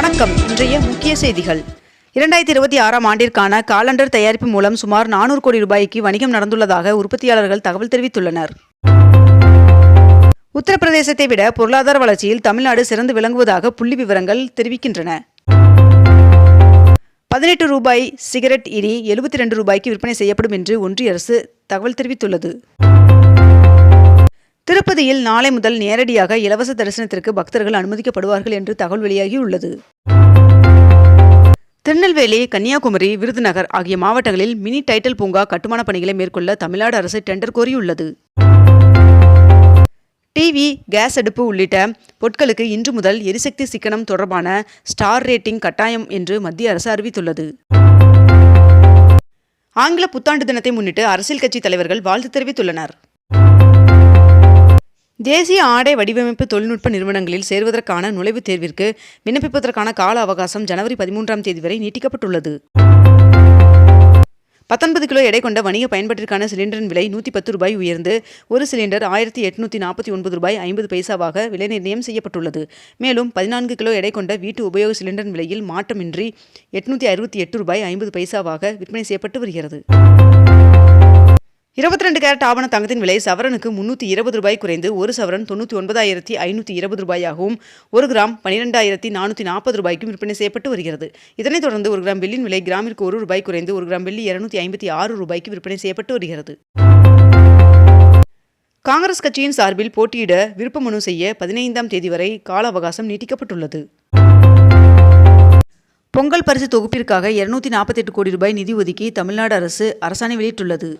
வணக்கம். இன்றைய முக்கிய செய்திகள். இரண்டாயிரத்தி இருபத்தி ஆறாம் ஆண்டிற்கான காலண்டர் தயாரிப்பு மூலம் சுமார் நானூறு கோடி ரூபாய்க்கு வணிகம் நடந்துள்ளதாக உற்பத்தியாளர்கள் தகவல் தெரிவித்துள்ளனர். உத்தரப்பிரதேசத்தை விட பொருளாதார வளர்ச்சியில் தமிழ்நாடு சிறந்து விளங்குவதாக புள்ளி விவரங்கள் தெரிவிக்கின்றன. பதினெட்டு ரூபாய் சிகரெட் இனி எழுபத்தி ரெண்டு ரூபாய்க்கு விற்பனை செய்யப்படும் என்று ஒன்றிய அரசு தகவல் தெரிவித்துள்ளது. திருப்பதியில் நாளை முதல் நேரடியாக இலவச தரிசனத்திற்கு பக்தர்கள் அனுமதிக்கப்படுவார்கள் என்று தகவல் வெளியாகியுள்ளது. திருநெல்வேலி கன்னியாகுமரி விருதுநகர் ஆகிய மாவட்டங்களில் மினி டைட்டில் பூங்கா கட்டுமான பணிகளை மேற்கொள்ள தமிழ்நாடு அரசு டெண்டர் கோரியுள்ளது. டிவி கேஸ் அடுப்பு உள்ளிட்ட பொருட்களுக்கு இன்று முதல் எரிசக்தி சிக்கனம் தொடர்பான ஸ்டார் ரேட்டிங் கட்டாயம் என்று மத்திய அரசு அறிவித்துள்ளது. ஆங்கில புத்தாண்டு தினத்தை முன்னிட்டு அரசியல் கட்சி தலைவர்கள் வாழ்த்து தெரிவித்துள்ளனர். தேசிய ஆடை வடிவமைப்பு தொழில்நுட்ப நிறுவனங்களில் சேர்வதற்கான நுழைவுத் தேர்விற்கு விண்ணப்பிப்பதற்கான கால அவகாசம் ஜனவரி பதிமூன்றாம் தேதி வரை நீட்டிக்கப்பட்டுள்ளது. பத்தொன்பது கிலோ எடை கொண்ட வணிக பயன்பாட்டிற்கான சிலிண்டரின் விலை நூற்றி பத்து ரூபாய் உயர்ந்து ஒரு சிலிண்டர் ஆயிரத்தி எட்நூற்றி நாற்பத்தி ஒன்பது ரூபாய் ஐம்பது பைசாவாக விலை நிர்ணயம் செய்யப்பட்டுள்ளது. மேலும் பதினான்கு கிலோ எடை கொண்ட வீட்டு உபயோக சிலிண்டரின் விலையில் மாற்றமின்றி எட்நூற்றி அறுபத்தி எட்டு ரூபாய் ஐம்பது பைசாவாக விற்பனை செய்யப்பட்டு வருகிறது. இருபத்தி ரெண்டு கேரட் ஆவண தங்கத்தின் விலை சவரனுக்கு முன்னூற்றி இருபது ரூபாய் குறைந்து ஒரு சவரன் தொண்ணூற்றி ஒன்பதாயிரத்தி ஐநூற்றி இருபது ரூபாயாகவும் ஒரு கிராம் பன்னிரெண்டாயிரத்தி நானூற்றி நாற்பது ரூபாய்க்கும் விற்பனை செய்யப்பட்டு வருகிறது. இதனைத் தொடர்ந்து ஒரு கிராம் வெள்ளியின் விலை கிராமிற்கு ஒரு ரூபாய் குறைந்து ஒரு கிராம் வெள்ளி இருநூற்றி ஐம்பத்தி ஆறு ரூபாய்க்கு விற்பனை செய்யப்பட்டு வருகிறது. காங்கிரஸ் கட்சியின் சார்பில் போட்டியிட விருப்ப மனு செய்ய பதினைந்தாம் தேதி வரை கால அவகாசம் நீட்டிக்கப்பட்டுள்ளது. பொங்கல் பரிசு தொகுப்பிற்காக இருநூத்தி நாற்பத்தெட்டு கோடி ரூபாய் நிதி ஒதுக்கி தமிழ்நாடு அரசு அரசாணை வெளியிட்டுள்ளது.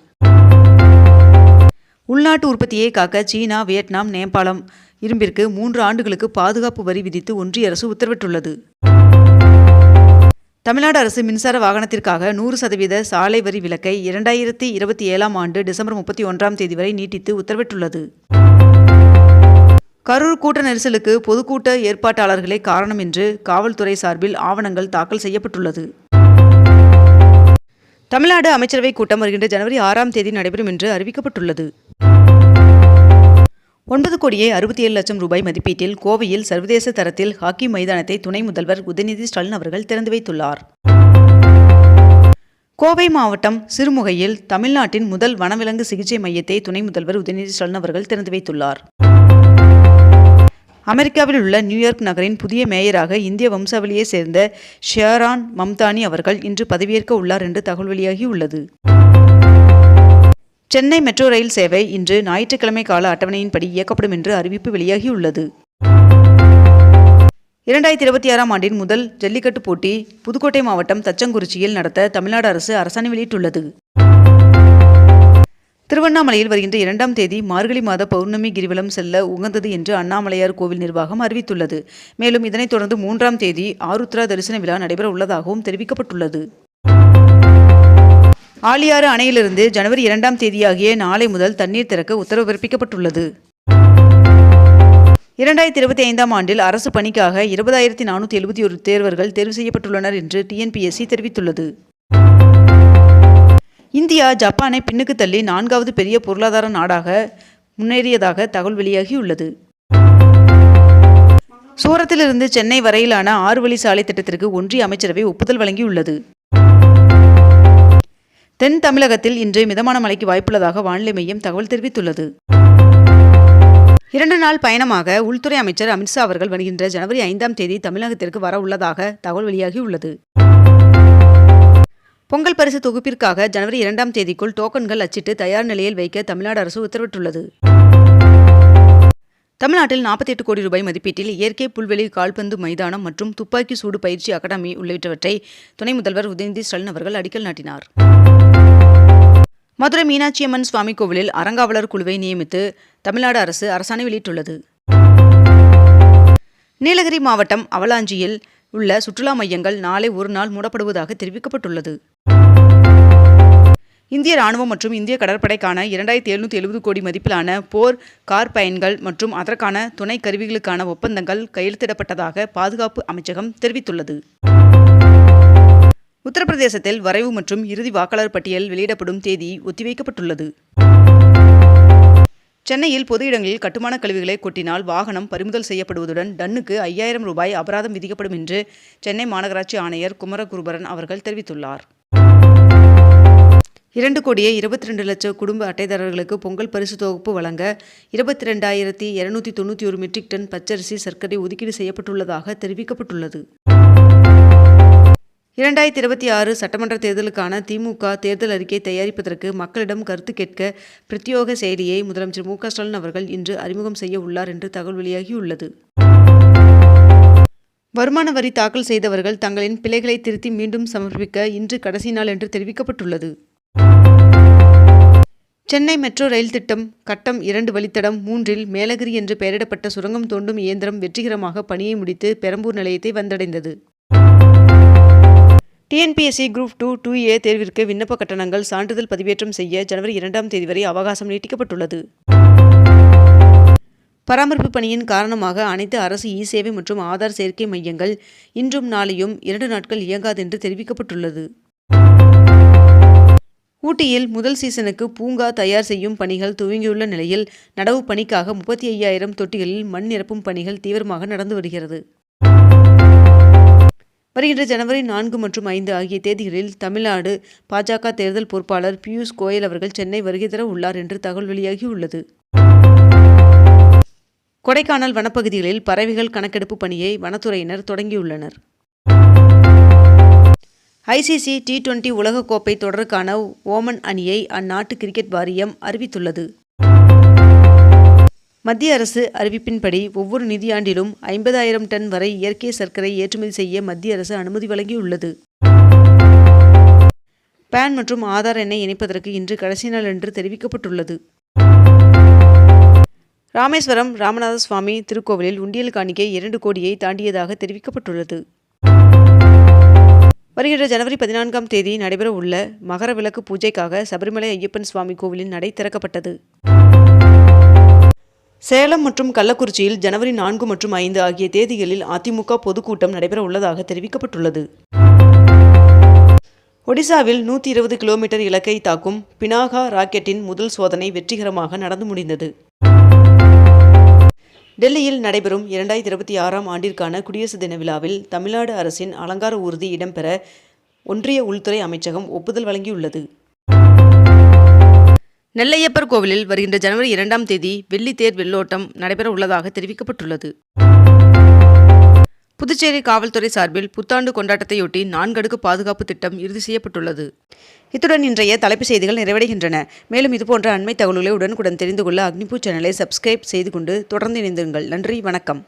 உள்நாட்டு உற்பத்தியை காக்க சீனா வியட்நாம் நேபாளம் இரும்பிற்கு மூன்று ஆண்டுகளுக்கு பாதுகாப்பு வரி விதித்து ஒன்றிய அரசு உத்தரவிட்டுள்ளது. தமிழ்நாடு அரசு மின்சார வாகனத்திற்காக நூறு சதவீத சாலை வரி விலக்கை இரண்டாயிரத்தி இருபத்தி ஏழாம் ஆண்டு டிசம்பர் முப்பத்தி ஒன்றாம் தேதி வரை நீட்டித்து உத்தரவிட்டுள்ளது. கரூர் கூட்ட நெரிசலுக்கு பொதுக்கூட்ட ஏற்பாட்டாளர்களே காரணம் என்று காவல்துறை சார்பில் ஆவணங்கள் தாக்கல் செய்யப்பட்டுள்ளது. தமிழ்நாடு அமைச்சரவை கூட்டம் வருகின்ற ஜனவரி ஆறாம் தேதி நடைபெறும் என்று அறிவிக்கப்பட்டுள்ளது. ஒன்பது கோடியே அறுபத்தி ஏழு லட்சம் ரூபாய் மதிப்பீட்டில் கோவையில் சர்வதேச தரத்தில் ஹாக்கி மைதானத்தை துணை முதல்வர் உதயநிதி ஸ்டாலின் அவர்கள் திறந்து வைத்துள்ளார். கோவை மாவட்டம் சிறுமுகையில் தமிழ்நாட்டின் முதல் வனவிலங்கு சிகிச்சை மையத்தை துணை முதல்வர் உதயநிதி ஸ்டாலின் அவர்கள் திறந்து வைத்துள்ளார். அமெரிக்காவில் உள்ள நியூயார்க் நகரின் புதிய மேயராக இந்திய வம்சாவளியை சேர்ந்த ஷியாரான் மம்தானி அவர்கள் இன்று பதவியேற்க உள்ளார் என்று தகவல் வெளியாகியுள்ளது சென்னை மெட்ரோ ரயில் சேவை இன்று ஞாயிற்றுக்கிழமை கால அட்டவணையின்படி இயக்கப்படும் என்று அறிவிப்பு வெளியாகியுள்ளது இரண்டாயிரத்தி இருபத்தி ஆறாம் ஆண்டின் முதல் ஜல்லிக்கட்டு போட்டி புதுக்கோட்டை மாவட்டம் தச்சங்குறிச்சியில் நடத்த தமிழ்நாடு அரசு அரசாணை வெளியிட்டுள்ளது. திருவண்ணாமலையில் வருகின்ற இரண்டாம் தேதி மார்கழி மாத பௌர்ணமி கிரிவலம் செல்ல உகந்தது என்று அண்ணாமலையார் கோவில் நிர்வாகம் அறிவித்துள்ளது. மேலும் இதனைத் தொடர்ந்து மூன்றாம் தேதி ஆருத்ரா தரிசன விழா நடைபெற உள்ளதாகவும் தெரிவிக்கப்பட்டுள்ளது. ஆழியாறு அணையிலிருந்து ஜனவரி இரண்டாம் தேதியாகிய நாளை முதல் தண்ணீர் திறக்க உத்தரவு பிறப்பிக்கப்பட்டுள்ளது. இரண்டாயிரத்தி இருபத்தி ஐந்தாம் ஆண்டில் அரசு பணிக்காக இருபதாயிரத்தி நானூற்றி எழுபத்தி ஒரு தேர்வர்கள் தேர்வு செய்யப்பட்டுள்ளனர் என்று டிஎன்பிஎஸ்சி தெரிவித்துள்ளது. இந்தியா ஜப்பானை பின்னுக்கு தள்ளி நான்காவது பெரிய பொருளாதார நாடாக முன்னேறியதாக தகவல் வெளியாகியுள்ளது. சூரத்திலிருந்து சென்னை வரையிலான ஆறு வழி சாலை திட்டத்திற்கு ஒன்றிய அமைச்சரவை ஒப்புதல் வழங்கியுள்ளது. தென் தமிழகத்தில் இன்று மிதமான மழைக்கு வாய்ப்புள்ளதாக வானிலை மையம் தகவல் தெரிவித்துள்ளது. இரண்டு நாள் பயணமாக உள்துறை அமைச்சர் அமித்ஷா அவர்கள் வருகின்ற ஜனவரி ஐந்தாம் தேதி தமிழகத்திற்கு வர உள்ளதாக தகவல் வெளியாகியுள்ளது. பொங்கல் பரிசு தொகுப்பிற்காக ஜனவரி இரண்டாம் தேதிக்குள் டோக்கன்கள் அச்சிட்டு தயார் நிலையில் வைக்க தமிழ்நாடு அரசு உத்தரவிட்டுள்ளது. தமிழ்நாட்டில் நாற்பத்தி எட்டு கோடி ரூபாய் மதிப்பீட்டில் இயற்கை புல்வெளி கால்பந்து மைதானம் மற்றும் துப்பாக்கி சூடு பயிற்சி அகாடமி உள்ளிட்டவற்றை துணை முதல்வர் உதயநிதி ஸ்டாலின் அவர்கள் அடிக்கல் நாட்டினார். மதுரை மீனாட்சியம்மன் சுவாமி கோவிலில் அறங்காவலர் குழுவை நியமித்து தமிழ்நாடு அரசு அரசாணை வெளியிட்டுள்ளது. நீலகிரி மாவட்டம் அவலாஞ்சியில் உள்ள சுற்றுலா மையங்கள் நாளை ஒரு நாள் மூடப்படுவதாக தெரிவிக்கப்பட்டுள்ளது. இந்திய ராணுவம் மற்றும் இந்திய கடற்படைக்கான இரண்டாயிரத்தி எழுநூற்றி எழுபது கோடி மதிப்பிலான போர் கார் பயன்கள் மற்றும் அதற்கான துணை கருவிகளுக்கான ஒப்பந்தங்கள் கையெழுத்திடப்பட்டதாக பாதுகாப்பு அமைச்சகம் தெரிவித்துள்ளது. உத்தரப்பிரதேசத்தில் வரைவு மற்றும் இறுதி வாக்காளர் பட்டியல் வெளியிடப்படும் தேதி ஒத்திவைக்கப்பட்டுள்ளது. சென்னையில் பொது இடங்களில் கட்டுமான கழிவுகளை கொட்டினால் வாகனம் பறிமுதல் செய்யப்படுவதுடன் டன்னுக்கு ஐயாயிரம் ரூபாய் அபராதம் விதிக்கப்படும் என்று சென்னை மாநகராட்சி ஆணையர் குமரகுருபரன் அவர்கள் தெரிவித்துள்ளார். இரண்டு கோடியே இருபத்தி ரெண்டு லட்சம் குடும்ப அட்டைதாரர்களுக்கு பொங்கல் பரிசு தொகுப்பு வழங்க இருபத்தி ரெண்டாயிரத்தி இருநூத்தி தொண்ணூற்றி ஒரு மெட்ரிக் டன் பச்சரிசி சர்க்கரை ஒதுக்கீடு செய்யப்பட்டுள்ளதாக தெரிவிக்கப்பட்டுள்ளது. இரண்டாயிரத்தி இருபத்தி ஆறு சட்டமன்ற தேர்தலுக்கான திமுக தேர்தல் அறிக்கை தயாரிப்பதற்கு மக்களிடம் கருத்து கேட்க பிரத்யோக செயலியை முதலமைச்சர் மு ஸ்டாலின் அவர்கள் இன்று அறிமுகம் செய்ய உள்ளார் என்று தகவல் வெளியாகியுள்ளது. வருமான வரி தாக்கல் செய்தவர்கள் தங்களின் பிழைகளை திருத்தி மீண்டும் சமர்ப்பிக்க இன்று கடைசி நாள் என்று தெரிவிக்கப்பட்டுள்ளது. சென்னை மெட்ரோ ரயில் திட்டம் கட்டம் இரண்டு வழித்தடம் மூன்றில் மேலகிரி என்று பெயரிடப்பட்ட சுரங்கம் தோண்டும் இயந்திரம் வெற்றிகரமாக பணியை முடித்து பெரம்பூர் நிலையத்தை வந்தடைந்தது. TNPSC group two two A தேர்விற்கு விண்ணப்ப கட்டணங்கள் சான்றிதழ் பதிவேற்றம் செய்ய ஜனவரி இரண்டாம் தேதி வரை அவகாசம் நீட்டிக்கப்பட்டுள்ளது. பராமரிப்பு பணியின் காரணமாக அனைத்து அரசு இ சேவை மற்றும் ஆதார் சேர்க்கை மையங்கள் இன்றும் நாளையும் இரண்டு நாட்கள் இயங்காது என்று தெரிவிக்கப்பட்டுள்ளது. ஊட்டியில் முதல் சீசனுக்கு பூங்கா தயார் செய்யும் பணிகள் துவங்கியுள்ள நிலையில் நடவு பணிக்காக முப்பத்தி ஐயாயிரம் தொட்டிகளில் மண் நிரப்பும் பணிகள் தீவிரமாக நடந்து வருகிறது. வருகின்ற ஜனவரி நான்கு மற்றும் ஐந்து ஆகிய தேதிகளில் தமிழ்நாடு பாஜக தேர்தல் பொறுப்பாளர் பியூஷ் கோயல் அவர்கள் சென்னை வருகை தர உள்ளார் என்று தகவல் வெளியாகியுள்ளது கொடைக்கானல் வனப்பகுதிகளில் பறவைகள் கணக்கெடுப்பு பணியை வனத்துறையினர் தொடங்கியுள்ளனர். ஐசிசி டி டுவெண்டி உலகக்கோப்பை தொடருக்கான ஓமன் அணியை அந்நாட்டு கிரிக்கெட் வாரியம் அறிவித்துள்ளது. மத்திய அரசு அறிவிப்பின்படி ஒவ்வொரு நிதியாண்டிலும் ஐம்பதாயிரம் டன் வரை இயற்கை சர்க்கரை ஏற்றுமதி செய்ய மத்திய அரசு அனுமதி வழங்கியுள்ளது. பேன் மற்றும் ஆதார் எண்ணை இணைப்பதற்கு இன்று கடைசி நாள் என்று தெரிவிக்கப்பட்டுள்ளது. ராமேஸ்வரம் ராமநாத சுவாமி திருக்கோவிலில் உண்டியல் காணிக்கை இரண்டு கோடியை தாண்டியதாக தெரிவிக்கப்பட்டுள்ளது. வருகின்ற ஜனவரி பதினான்காம் தேதி நடைபெற உள்ள மகர விளக்கு பூஜைக்காக சபரிமலை ஐயப்பன் சுவாமி கோவிலின் நடை திறக்கப்பட்டது. சேலம் மற்றும் கள்ளக்குறிச்சியில் ஜனவரி நான்கு மற்றும் ஐந்து ஆகிய தேதிகளில் அதிமுக பொதுக்கூட்டம் நடைபெற உள்ளதாக தெரிவிக்கப்பட்டுள்ளது. ஒடிசாவில் நூற்றி இருபது கிலோமீட்டர் இலக்கை தாக்கும் பினாகா ராக்கெட்டின் முதல் சோதனை வெற்றிகரமாக நடந்து முடிந்தது. டெல்லியில் நடைபெறும் இரண்டாயிரத்தி இருபத்தி ஆறாம் ஆண்டிற்கான குடியரசு தின விழாவில் தமிழ்நாடு அரசின் அலங்கார ஊர்தி இடம்பெற ஒன்றிய உள்துறை அமைச்சகம் ஒப்புதல் வழங்கியுள்ளது. நெல்லையப்பர் கோவிலில் வருகின்ற ஜனவரி இரண்டாம் தேதி வெள்ளி தேர் வெள்ளோட்டம் நடைபெற உள்ளதாக தெரிவிக்கப்பட்டுள்ளது. புதுச்சேரி காவல்துறை சார்பில் புத்தாண்டு கொண்டாட்டத்தையொட்டி நான்கடுக்கு பாதுகாப்பு திட்டம் இறுதி செய்யப்பட்டுள்ளது. இத்துடன் இன்றைய தலைப்புச் செய்திகள் நிறைவடைகின்றன. மேலும் இதுபோன்ற அண்மை தகவல்களை உடனுக்குடன் தெரிந்து கொள்ள அக்னிபூ சேனலை சப்ஸ்கிரைப் செய்து கொண்டு தொடர்ந்து இணைந்திருங்கள். நன்றி வணக்கம்.